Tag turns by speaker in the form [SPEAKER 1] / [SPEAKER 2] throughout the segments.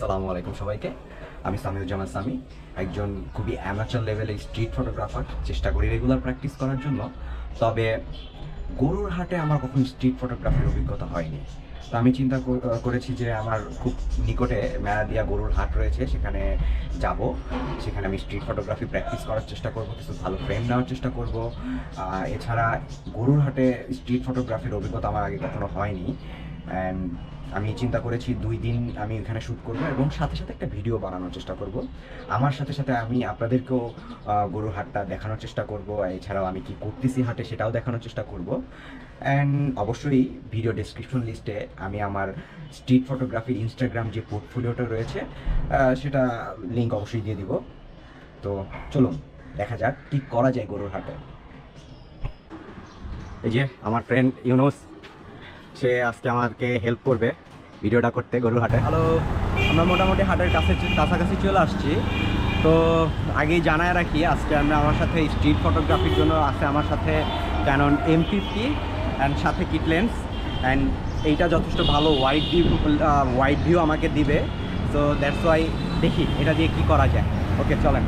[SPEAKER 1] সালামু আলাইকুম সবাইকে। আমি সামিউজ্জামান সামি, একজন খুবই অ্যামাচার লেভেলের স্ট্রিট ফটোগ্রাফার চেষ্টা করি রেগুলার প্র্যাকটিস করার জন্য। তবে গরুর হাটে আমার কখনো স্ট্রিট ফটোগ্রাফির অভিজ্ঞতা হয়নি। তো আমি চিন্তা করেছি যে আমার খুব নিকটে মেরাদিয়া গরুর হাট রয়েছে, সেখানে যাব। সেখানে আমি স্ট্রিট ফটোগ্রাফি প্র্যাকটিস করার চেষ্টা করব, কিছু ভালো ফ্রেম নেওয়ার চেষ্টা করব। এছাড়া গরুর হাটে স্ট্রিট ফটোগ্রাফির অভিজ্ঞতা আমার আগে কখনো হয়নি। অ্যান্ড আমি চিন্তা করেছি দুই দিন আমি এখানে শ্যুট করব এবং সাথে সাথে একটা ভিডিও বানানোর চেষ্টা করব। আমার সাথে সাথে আমি আপনাদেরকেও গরুর হাটটা দেখানোর চেষ্টা করব, এছাড়াও আমি কি করতেছি হাটে সেটাও দেখানোর চেষ্টা করব। অ্যান্ড অবশ্যই ভিডিও ডেসক্রিপশন লিস্টে আমি আমার স্ট্রিট ফটোগ্রাফির ইনস্টাগ্রাম যে পোর্টফোলিওটা রয়েছে সেটা লিঙ্ক অবশ্যই দিয়ে দিব। তো চলুন, দেখা যাক কি করা যায় গরুর হাটে। এই যে, আমার ফ্রেন্ড ইউনুস সে আজকে আমাকে হেল্প করবে ভিডিওটা করতে গরুর হাটে। হ্যালো আমরা মোটামুটি হাটের কাছে কাছাকাছি চলে আসছি। তো আগেই জানায় রাখি, আজকে আমরা আমার সাথে স্ট্রিট ফটোগ্রাফির জন্য আছে আমার সাথে ক্যানন এম ফিফটি অ্যান্ড সাথে কিট লেন্স অ্যান্ড এইটা যথেষ্ট ভালো ওয়াইড ভিউ ওয়াইড ভিউ আমাকে দিবে। তো দ্যাটস ওয়াই দেখি, এটা দিয়ে কি করা যায়। ওকে চলেন।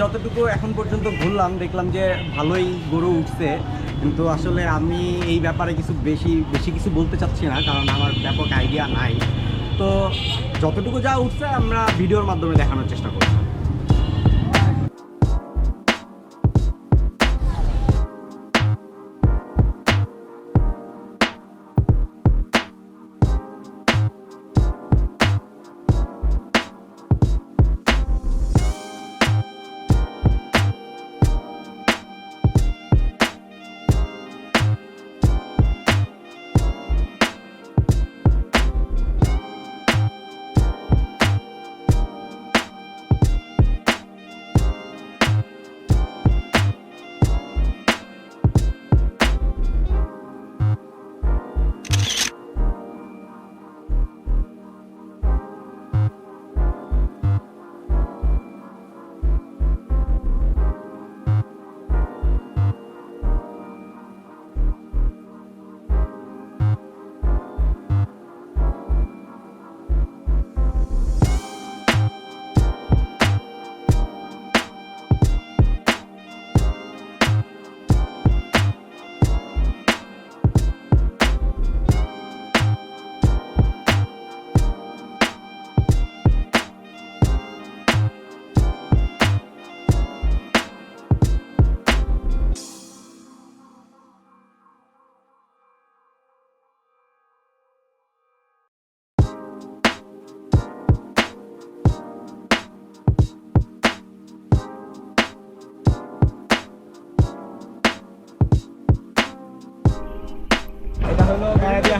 [SPEAKER 1] যতটুকু এখন পর্যন্ত ঘুরলাম, দেখলাম যে ভালোই গরু উঠছে। কিন্তু আসলে আমি এই ব্যাপারে কিছু বেশি বেশি কিছু বলতে চাচ্ছি না, কারণ আমার ব্যাপক আইডিয়া নাই। তো যতটুকু যা উঠছে, আমরা ভিডিওর মাধ্যমে দেখানোর চেষ্টা করব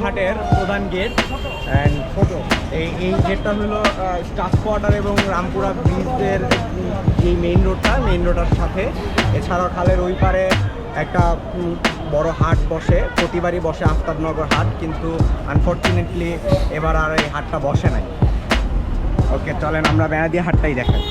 [SPEAKER 1] হাটের প্রধান গেট অ্যান্ড ফটো এই এই গেটটা হলো স্টাফ কোয়ার্টার এবং রামপুরা ব্রিজের যে মেইন রোডটা মেইন রোডের সাথে। এছাড়াও খালের ওই পারে একটা বড় হাট বসে, প্রতিবারই বসে আফতাবনগর হাট, কিন্তু আনফর্চুনেটলি এবার আর এই হাটটা বসে নাই। ওকে চলেন আমরা বেড়া দিয়ে হাটটাই দেখাই।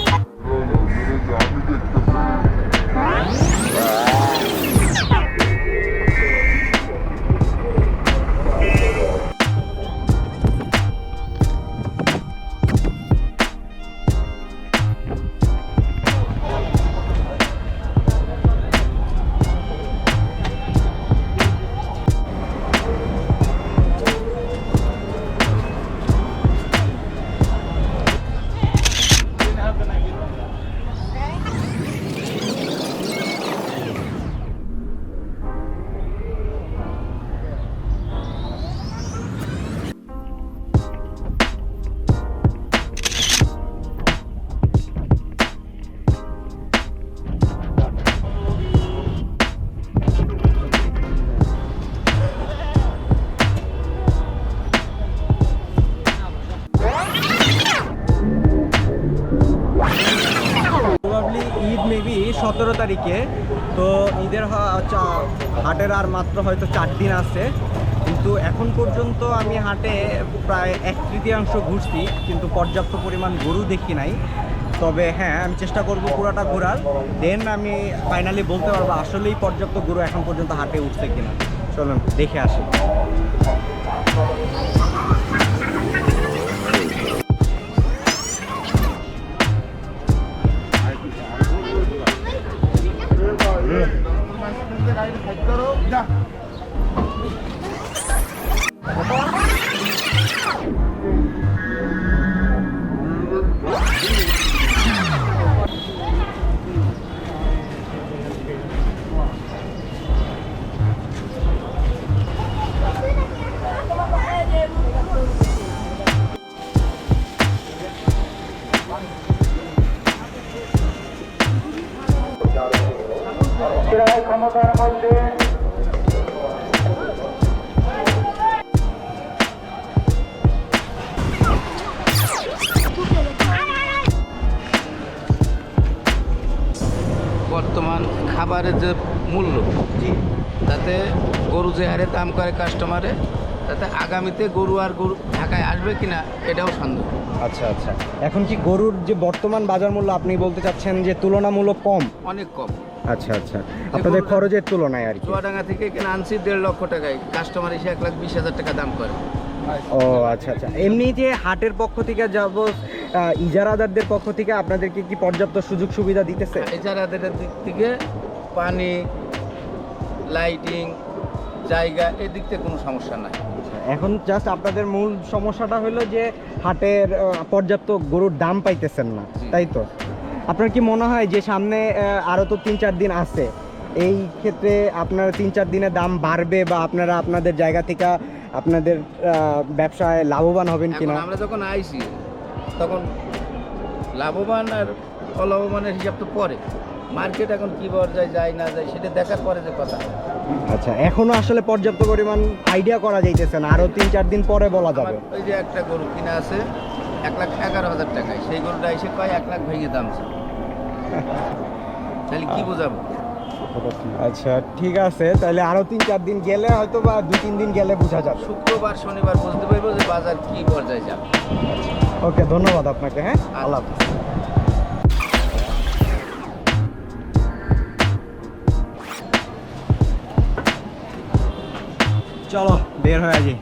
[SPEAKER 1] সতেরো তারিখে। তো ঈদের হাটের আর মাত্র হয়তো চার দিন আছে। কিন্তু এখন পর্যন্ত আমি হাটে প্রায় এক তৃতীয়াংশ ঘুরছি, কিন্তু পর্যাপ্ত পরিমাণ গরু দেখি নাই। তবে হ্যাঁ আমি চেষ্টা করব পুরাটা ঘোরার। দেন আমি ফাইনালি বলতে পারব আসলেই পর্যাপ্ত গরু এখন পর্যন্ত হাটে উঠছে কিনা। চলুন, দেখে আসি।
[SPEAKER 2] ক্ষমতার মধ্যে।
[SPEAKER 3] বর্তমান খাবারের যে মূল্য তাতে গরু যে হারে দাম করে কাস্টমারে তাতে আগামীতে গরু আর গরু ঢাকায় আসবে কিনা এটাও সন্দেহ।
[SPEAKER 1] আচ্ছা আচ্ছা। এখন কি গরুর যে বর্তমান বাজার মূল্য আপনি বলতে চাচ্ছেন যে তুলনামূলক কম?
[SPEAKER 3] অনেক কম।
[SPEAKER 1] আচ্ছা আচ্ছা। আপনাদের খরচের তুলনায় আর কি।
[SPEAKER 3] চুয়াডাঙ্গা থেকে কিনে আনছি দেড় লক্ষ টাকায়। কাস্টমার এসে এক লাখ বিশ হাজার টাকা দাম করে।
[SPEAKER 1] ও আচ্ছা আচ্ছা। এমনি যে হাটের পক্ষ থেকে যাব ইজারাদারদের পক্ষ থেকে আপনাদেরকে কি পর্যাপ্ত সুযোগ সুবিধা দিতেছে?
[SPEAKER 3] এছাড়াদের দিক থেকে পানি লাইটিং জায়গা এদিক থেকে কোনো সমস্যা নাই।
[SPEAKER 1] এখন জাস্ট আপনাদের মূল সমস্যাটা হলো যে হাটের পর্যাপ্ত গরুর দাম পাইতেছেন না তাই তো? আপনার কি মনে হয় যে সামনে আরও তো তিন চার দিন আছে এই ক্ষেত্রে আপনারা তিন চার দিনে দাম বাড়বে বা আপনারা আপনাদের জায়গা থেকে আপনাদের ব্যবসায় লাভবান হবেন কিনা?
[SPEAKER 3] আমরা যখন আইছি তখন লাভবান আর অলাভবানের হিসাব তো পরে। মার্কেট এখন কী পর্যায়ে যায় না যায় সেটা দেখার পরে যে কথা।
[SPEAKER 1] আচ্ছা এখনও আসলে পর্যাপ্ত পরিমাণ আইডিয়া করা যাইতেছে না। আরও তিন চার দিন পরে বলা যাবে।
[SPEAKER 3] ওই যে একটা গরু কিনা আছে এক লাখ এগারো হাজার টাকায়। সেই গরুটা এসে কয় এক লাখ ভেঙে দাম তাহলে কি বোঝাবো?
[SPEAKER 1] আচ্ছা ঠিক আছে। তাহলে আরও তিন চার দিন গেলে হয়তো বা দু তিন দিন গেলে বোঝা যাবে।
[SPEAKER 3] শুক্রবার শনিবার বুঝতে পারব যে বাজার কি পর্যায়ে যাবে।
[SPEAKER 1] ওকে ধন্যবাদ আপনাকে হ্যাঁ? আল্লাহ হাফেজ। চলো বের হয়ে যাই